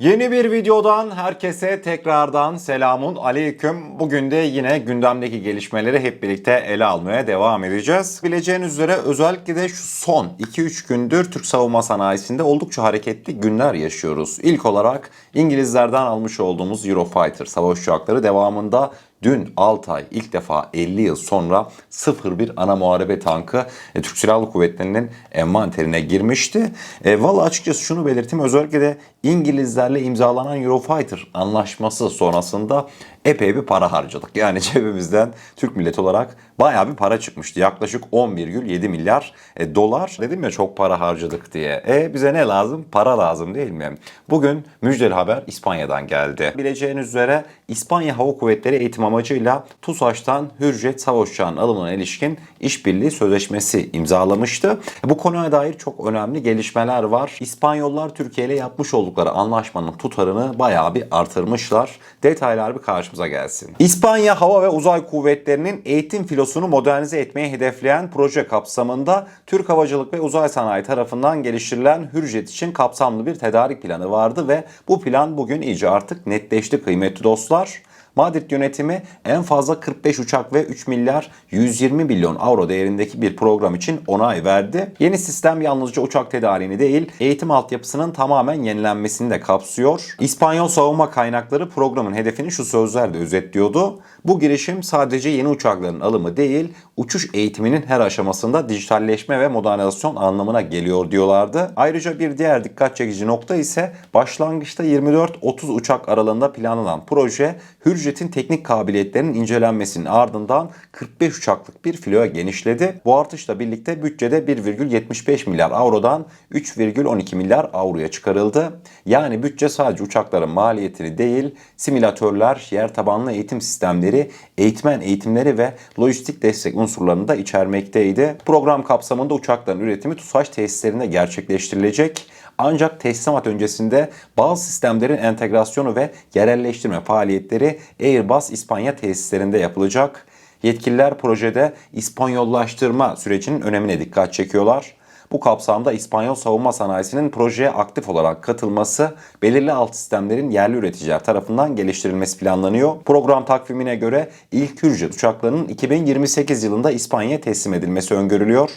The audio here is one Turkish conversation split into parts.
Yeni bir videodan herkese tekrardan selamun aleyküm. Bugün de yine gündemdeki gelişmeleri hep birlikte ele almaya devam edeceğiz. Bileceğiniz üzere özellikle de şu son 2-3 gündür Türk savunma sanayisinde oldukça hareketli günler yaşıyoruz. İlk olarak İngilizlerden almış olduğumuz Eurofighter savaş uçakları devamında Dün Altay ilk defa 50 yıl sonra 01 ana muharebe tankı e, Türk Silahlı Kuvvetleri'nin envanterine girmişti. E, Valla açıkçası şunu belirteyim özellikle de İngilizlerle imzalanan Eurofighter anlaşması sonrasında epey bir para harcadık. Yani cebimizden Türk milleti olarak bayağı bir para çıkmıştı. Yaklaşık 11,7 milyar e, dolar. Dedim ya çok para harcadık diye. E bize ne lazım? Para lazım değil mi? Bugün müjdeli haber İspanya'dan geldi. Bileceğiniz üzere İspanya Hava Kuvvetleri eğitim amacıyla TUSAŞ'tan Hürjet savaş alımına ilişkin işbirliği sözleşmesi imzalamıştı. Bu konuya dair çok önemli gelişmeler var. İspanyollar Türkiye ile yapmış oldukları anlaşmanın tutarını bayağı bir artırmışlar. Detaylar bir karşımıza gelsin. İspanya Hava ve Uzay Kuvvetleri'nin eğitim filosunu modernize etmeyi hedefleyen proje kapsamında Türk Havacılık ve Uzay Sanayi tarafından geliştirilen Hürjet için kapsamlı bir tedarik planı vardı ve bu plan bugün iyice artık netleşti kıymetli dostlar. Madrid yönetimi en fazla 45 uçak ve 3 milyar 120 milyon avro değerindeki bir program için onay verdi. Yeni sistem yalnızca uçak tedariğini değil, eğitim altyapısının tamamen yenilenmesini de kapsıyor. İspanyol savunma kaynakları programın hedefini şu sözlerle özetliyordu. Bu girişim sadece yeni uçakların alımı değil, uçuş eğitiminin her aşamasında dijitalleşme ve modernizasyon anlamına geliyor diyorlardı. Ayrıca bir diğer dikkat çekici nokta ise başlangıçta 24-30 uçak aralığında planlanan proje Hürjet'in teknik kabiliyetlerinin incelenmesinin ardından 45 uçaklık bir filoya genişledi. Bu artışla birlikte bütçede 1,75 milyar avrodan 3,12 milyar avroya çıkarıldı. Yani bütçe sadece uçakların maliyetini değil, simülatörler, yer tabanlı eğitim sistemleri, eğitmen eğitimleri ve lojistik destek unsurlarını da içermekteydi. Program kapsamında uçakların üretimi TUSAŞ tesislerinde gerçekleştirilecek. Ancak teslimat öncesinde bazı sistemlerin entegrasyonu ve yerelleştirme faaliyetleri Airbus İspanya tesislerinde yapılacak. Yetkililer projede İspanyollaştırma sürecinin önemine dikkat çekiyorlar. Bu kapsamda İspanyol savunma sanayisinin projeye aktif olarak katılması, belirli alt sistemlerin yerli üreticiler tarafından geliştirilmesi planlanıyor. Program takvimine göre ilk Hürjet uçaklarının 2028 yılında İspanya'ya teslim edilmesi öngörülüyor.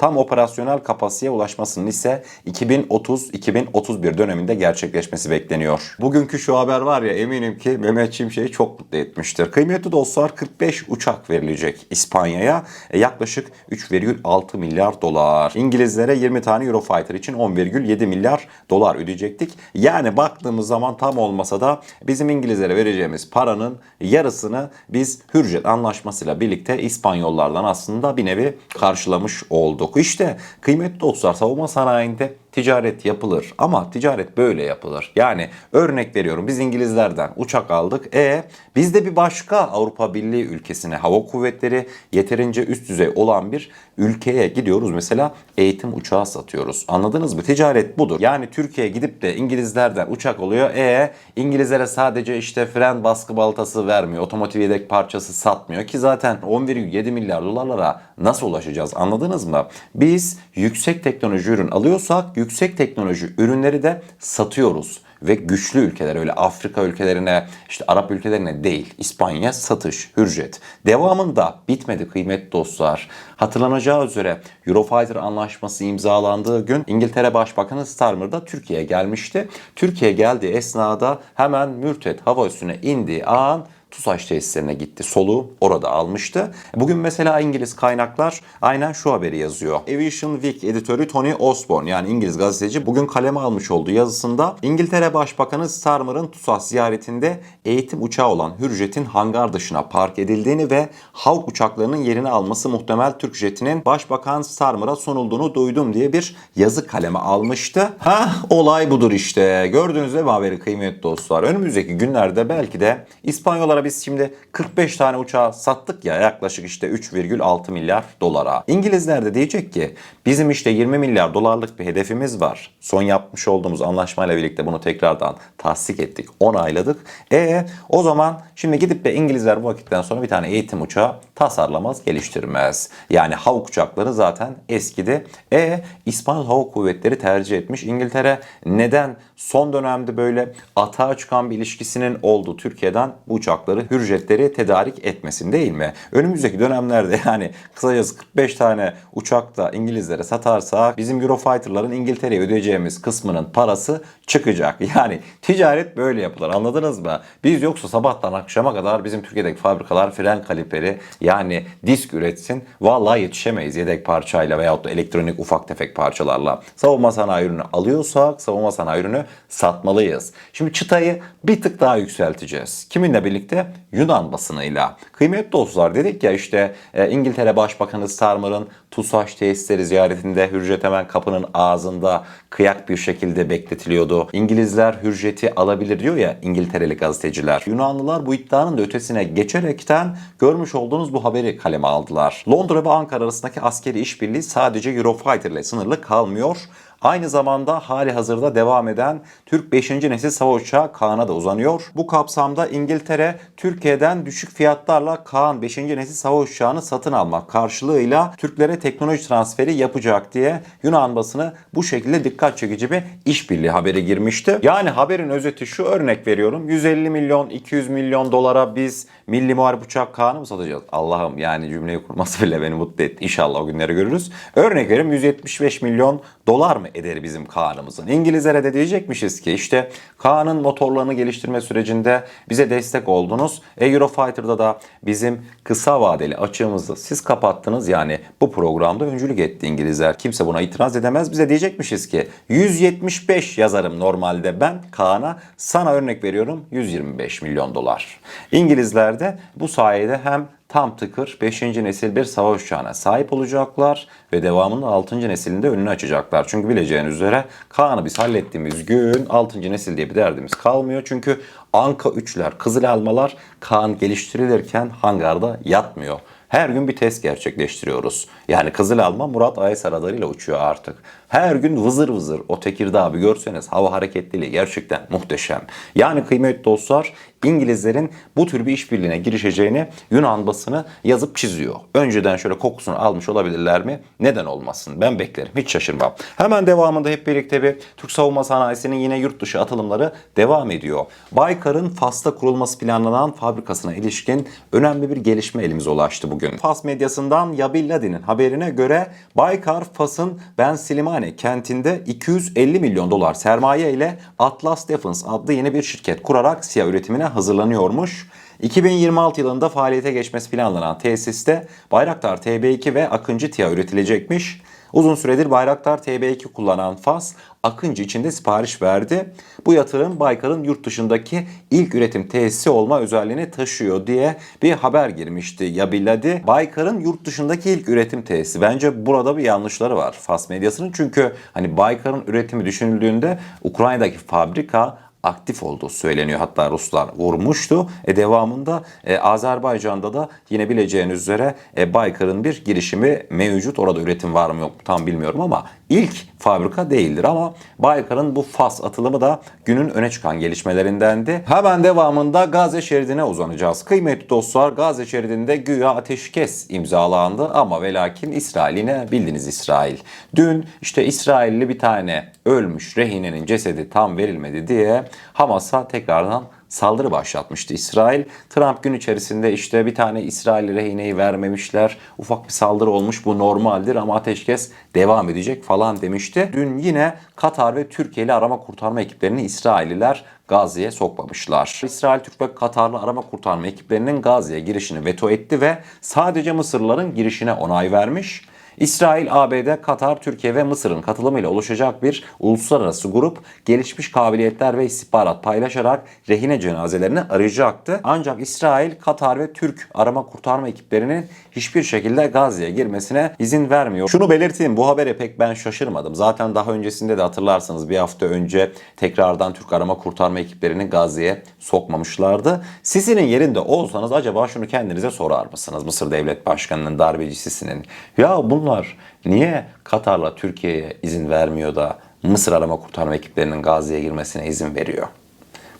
Tam operasyonel kapasiteye ulaşmasının ise 2030-2031 döneminde gerçekleşmesi bekleniyor. Bugünkü şu haber var ya eminim ki Mehmet Şimşek'i çok mutlu etmiştir. Kıymetli dostlar 45 uçak verilecek İspanya'ya E, yaklaşık 3,6 milyar dolar. İngilizlere 20 tane Eurofighter için 11,7 milyar dolar ödeyecektik. Yani baktığımız zaman tam olmasa da bizim İngilizlere vereceğimiz paranın yarısını biz Hürjet anlaşmasıyla birlikte İspanyollardan aslında bir nevi karşılamış olduk. İşte kıymetli dostlar savunma sanayinde ticaret yapılır ama ticaret böyle yapılır. Yani örnek veriyorum biz İngilizlerden uçak aldık. E biz de bir başka Avrupa Birliği ülkesine hava kuvvetleri yeterince üst düzey olan bir ülkeye gidiyoruz. Mesela eğitim uçağı satıyoruz. Anladınız mı? Ticaret budur. Yani Türkiye'ye gidip de İngilizlerden uçak oluyor. E İngilizlere sadece işte fren baskı baltası vermiyor. Otomotiv yedek parçası satmıyor ki zaten 11,7 milyar dolarlara nasıl ulaşacağız? Anladınız mı? Biz yüksek teknoloji ürün alıyorsak yüksek teknoloji ürünleri de satıyoruz ve güçlü ülkeler öyle Afrika ülkelerine işte Arap ülkelerine değil İspanya satış hürjet. Devamında bitmedi kıymetli dostlar. Hatırlanacağı üzere Eurofighter anlaşması imzalandığı gün İngiltere Başbakanı Starmer da Türkiye'ye gelmişti. Türkiye geldiği esnada hemen Mürtet hava üssüne indiği an TUSAŞ tesislerine gitti. Soluğu orada almıştı. Bugün mesela İngiliz kaynaklar aynen şu haberi yazıyor. Aviation Week editörü Tony Osborne yani İngiliz gazeteci bugün kaleme almış olduğu yazısında İngiltere Başbakanı Starmer'ın TUSAŞ ziyaretinde eğitim uçağı olan Hürjet'in hangar dışına park edildiğini ve Hawk uçaklarının yerini alması muhtemel Türk jetinin Başbakan Starmer'a sunulduğunu duydum diye bir yazı kaleme almıştı. Ha olay budur işte. Gördüğünüz gibi haberi kıymetli dostlar. Önümüzdeki günlerde belki de İspanyollara Onlara biz şimdi 45 tane uçağı sattık ya yaklaşık işte 3,6 milyar dolara. İngilizler de diyecek ki bizim işte 20 milyar dolarlık bir hedefimiz var. Son yapmış olduğumuz anlaşmayla birlikte bunu tekrardan tasdik ettik, onayladık. E o zaman şimdi gidip de İngilizler bu vakitten sonra bir tane eğitim uçağı tasarlamaz, geliştirmez. Yani Hawk uçakları zaten eskidi. E İspanyol Hava Kuvvetleri tercih etmiş. İngiltere neden son dönemde böyle atağa çıkan bir ilişkisinin olduğu Türkiye'den bu uçakları, hürjetleri tedarik etmesin değil mi? Önümüzdeki dönemlerde yani kısacası 45 tane uçak da İngilizlere satarsa bizim Eurofighter'ların İngiltere'ye ödeyeceğimiz kısmının parası çıkacak. Yani ticaret böyle yapılır anladınız mı? Biz yoksa sabahtan akşama kadar bizim Türkiye'deki fabrikalar fren kaliperi yani disk üretsin. Vallahi yetişemeyiz yedek parçayla veyahut da elektronik ufak tefek parçalarla. Savunma sanayi ürünü alıyorsak savunma sanayi ürünü satmalıyız. Şimdi çıtayı bir tık daha yükselteceğiz. Kiminle birlikte? Yunan basınıyla. Kıymetli dostlar dedik ya işte e, İngiltere Başbakanı Starmer'ın TUSAŞ tesisleri ziyaretinde Hürjet hemen kapının ağzında kıyak bir şekilde bekletiliyordu. İngilizler Hürjet'i alabilir diyor ya İngiltereli gazeteciler. Yunanlılar bu iddianın da ötesine geçerekten görmüş olduğunuz bu haberi kaleme aldılar. Londra ve Ankara arasındaki askeri işbirliği sadece Eurofighter ile sınırlı kalmıyor. Aynı zamanda hali hazırda devam eden Türk 5. nesil savaş uçağı Kaan'a da uzanıyor. Bu kapsamda İngiltere Türkiye'den düşük fiyatlarla Kaan 5. nesil savaş uçağını satın almak karşılığıyla Türklere teknoloji transferi yapacak diye Yunan basını bu şekilde dikkat çekici bir işbirliği haberi girmişti. Yani haberin özeti şu örnek veriyorum. 150 milyon 200 milyon dolara biz milli muharip uçak Kaan'ı mı satacağız? Allah'ım yani cümleyi kurması bile beni mutlu etti. İnşallah o günleri görürüz. Örnek veriyorum 175 milyon dolar mı eder bizim Kaan'ımızın? İngilizlere de diyecekmişiz ki işte Kaan'ın motorlarını geliştirme sürecinde bize destek oldunuz. Eurofighter'da da bizim kısa vadeli açığımızı siz kapattınız. Yani bu programda öncülük etti İngilizler. Kimse buna itiraz edemez. Bize diyecekmişiz ki 175 yazarım normalde ben Kaan'a. Sana örnek veriyorum 125 milyon dolar. İngilizler de bu sayede hem tam tıkır 5. nesil bir savaş uçağına sahip olacaklar ve devamında 6. neslinde önünü açacaklar. Çünkü bileceğiniz üzere Kaan'ı biz hallettiğimiz gün 6. nesil diye bir derdimiz kalmıyor. Çünkü Anka 3'ler, Kızıl Elmalar Kaan geliştirilirken hangarda yatmıyor. Her gün bir test gerçekleştiriyoruz. Yani Kızıl Alma Murat Aysa radarıyla uçuyor artık. Her gün vızır vızır o Tekirdağ bir görseniz hava hareketliliği gerçekten muhteşem. Yani kıymetli dostlar İngilizlerin bu tür bir işbirliğine girişeceğini Yunan basını yazıp çiziyor. Önceden şöyle kokusunu almış olabilirler mi? Neden olmasın? Ben beklerim. Hiç şaşırmam. Hemen devamında hep birlikte bir Türk savunma sanayisinin yine yurt dışı atılımları devam ediyor. Baykar'ın Fas'ta kurulması planlanan fabrikasına ilişkin önemli bir gelişme elimize ulaştı bugün. Fas medyasından Yabilladi'nin haberine göre Baykar Fas'ın Ben Silimani kentinde 250 milyon dolar sermaye ile Atlas Defense adlı yeni bir şirket kurarak siyah üretimine hazırlanıyormuş. 2026 yılında faaliyete geçmesi planlanan tesiste Bayraktar TB2 ve Akıncı TİA üretilecekmiş. Uzun süredir Bayraktar TB2 kullanan Fas, Akıncı için de sipariş verdi. Bu yatırım Baykar'ın yurt dışındaki ilk üretim tesisi olma özelliğini taşıyor diye bir haber girmişti Yabilladi. Baykar'ın yurt dışındaki ilk üretim tesisi. Bence burada bir yanlışları var Fas medyasının. Çünkü hani Baykar'ın üretimi düşünüldüğünde Ukrayna'daki fabrika aktif olduğu söyleniyor. Hatta Ruslar vurmuştu. E devamında e, Azerbaycan'da da yine bileceğiniz üzere e, Baykar'ın bir girişimi mevcut. Orada üretim var mı yok mu tam bilmiyorum ama ilk fabrika değildir ama Baykar'ın bu Fas atılımı da günün öne çıkan gelişmelerindendi. Hemen devamında Gazze şeridine uzanacağız. Kıymetli dostlar Gazze şeridinde güya ateşkes imzalandı ama ve lakin İsrail yine bildiniz İsrail. Dün işte İsrailli bir tane ölmüş rehinenin cesedi tam verilmedi diye Hamas'a tekrardan saldırı başlatmıştı İsrail. Trump gün içerisinde işte bir tane İsrail rehineyi vermemişler. Ufak bir saldırı olmuş bu normaldir ama ateşkes devam edecek falan demişti. Dün yine Katar ve Türkiye'li arama kurtarma ekiplerini İsrailliler Gazze'ye sokmamışlar. İsrail, Türk ve Katarlı arama kurtarma ekiplerinin Gazze'ye girişini veto etti ve sadece Mısırlıların girişine onay vermiş. İsrail, ABD, Katar, Türkiye ve Mısır'ın katılımıyla oluşacak bir uluslararası grup gelişmiş kabiliyetler ve istihbarat paylaşarak rehine cenazelerini arayacaktı. Ancak İsrail, Katar ve Türk arama kurtarma ekiplerinin hiçbir şekilde Gazze'ye girmesine izin vermiyor. Şunu belirteyim bu habere pek ben şaşırmadım. Zaten daha öncesinde de hatırlarsınız bir hafta önce tekrardan Türk arama kurtarma ekiplerini Gazze'ye sokmamışlardı. Sisi'nin yerinde olsanız acaba şunu kendinize sorar mısınız? Mısır Devlet Başkanı'nın darbeci Sisi'nin. Ya bunlar niye Katar'la Türkiye'ye izin vermiyor da Mısır arama kurtarma ekiplerinin Gazze'ye girmesine izin veriyor?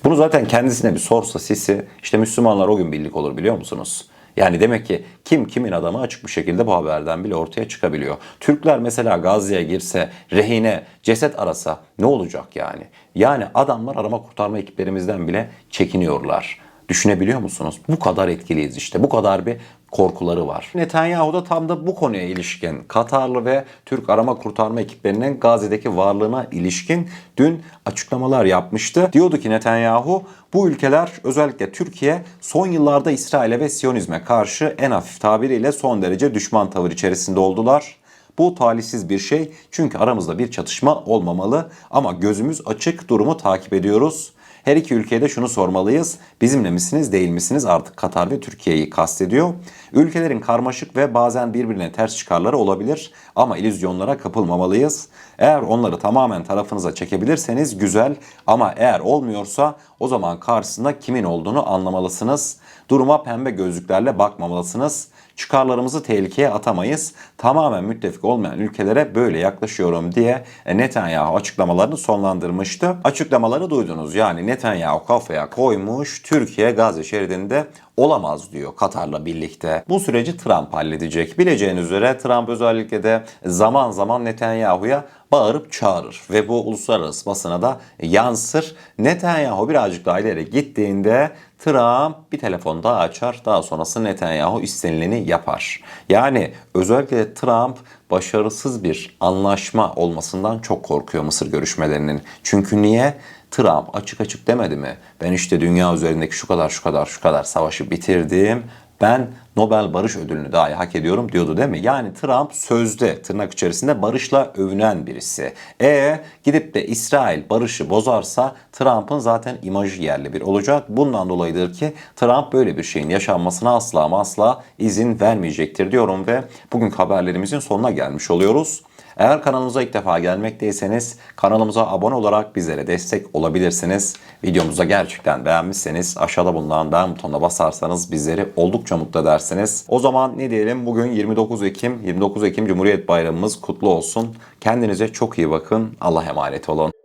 Bunu zaten kendisine bir sorsa Sisi işte Müslümanlar o gün birlik olur biliyor musunuz? Yani demek ki kim kimin adamı açık bir şekilde bu haberden bile ortaya çıkabiliyor. Türkler mesela Gazze'ye girse, rehine, ceset arasa ne olacak yani? Yani adamlar arama kurtarma ekiplerimizden bile çekiniyorlar. Düşünebiliyor musunuz? Bu kadar etkiliyiz işte. Bu kadar bir korkuları var. Netanyahu da tam da bu konuya ilişkin Katarlı ve Türk arama kurtarma ekiplerinin Gazze'deki varlığına ilişkin dün açıklamalar yapmıştı. Diyordu ki Netanyahu bu ülkeler özellikle Türkiye son yıllarda İsrail'e ve Siyonizme karşı en hafif tabiriyle son derece düşman tavır içerisinde oldular. Bu talihsiz bir şey çünkü aramızda bir çatışma olmamalı ama gözümüz açık durumu takip ediyoruz. Her iki ülkeye de şunu sormalıyız. Bizimle misiniz değil misiniz? Artık Katar ve Türkiye'yi kastediyor. Ülkelerin karmaşık ve bazen birbirine ters çıkarları olabilir ama illüzyonlara kapılmamalıyız. Eğer onları tamamen tarafınıza çekebilirseniz güzel ama eğer olmuyorsa o zaman karşısında kimin olduğunu anlamalısınız. Duruma pembe gözlüklerle bakmamalısınız. Çıkarlarımızı tehlikeye atamayız. Tamamen müttefik olmayan ülkelere böyle yaklaşıyorum diye Netanyahu açıklamalarını sonlandırmıştı. Açıklamaları duydunuz. Yani Netanyahu kafaya koymuş Türkiye Gazze şeridinde olamaz diyor Katar'la birlikte. Bu süreci Trump halledecek. Bileceğiniz üzere Trump özellikle de zaman zaman Netanyahu'ya bağırıp çağırır ve bu uluslararası basına da yansır. Netanyahu birazcık daha ileri gittiğinde Trump bir telefon daha açar. Daha sonrası Netanyahu istenileni yapar. Yani özellikle Trump başarısız bir anlaşma olmasından çok korkuyor Mısır görüşmelerinin. Çünkü niye? Trump açık açık demedi mi? Ben işte dünya üzerindeki şu kadar şu kadar şu kadar savaşı bitirdim. Ben Nobel Barış Ödülünü dahi hak ediyorum diyordu değil mi? Yani Trump sözde tırnak içerisinde barışla övünen birisi. E gidip de İsrail barışı bozarsa Trump'ın zaten imajı yerli bir olacak. Bundan dolayıdır ki Trump böyle bir şeyin yaşanmasına asla ama asla izin vermeyecektir diyorum ve bugünkü haberlerimizin sonuna gelmiş oluyoruz. Eğer kanalımıza ilk defa gelmekteyseniz kanalımıza abone olarak bizlere destek olabilirsiniz. Videomuzu gerçekten beğenmişseniz aşağıda bulunan beğen butonuna basarsanız bizleri oldukça mutlu edersiniz. O zaman ne diyelim bugün 29 Ekim, 29 Ekim Cumhuriyet Bayramımız kutlu olsun. Kendinize çok iyi bakın. Allah emanet olun.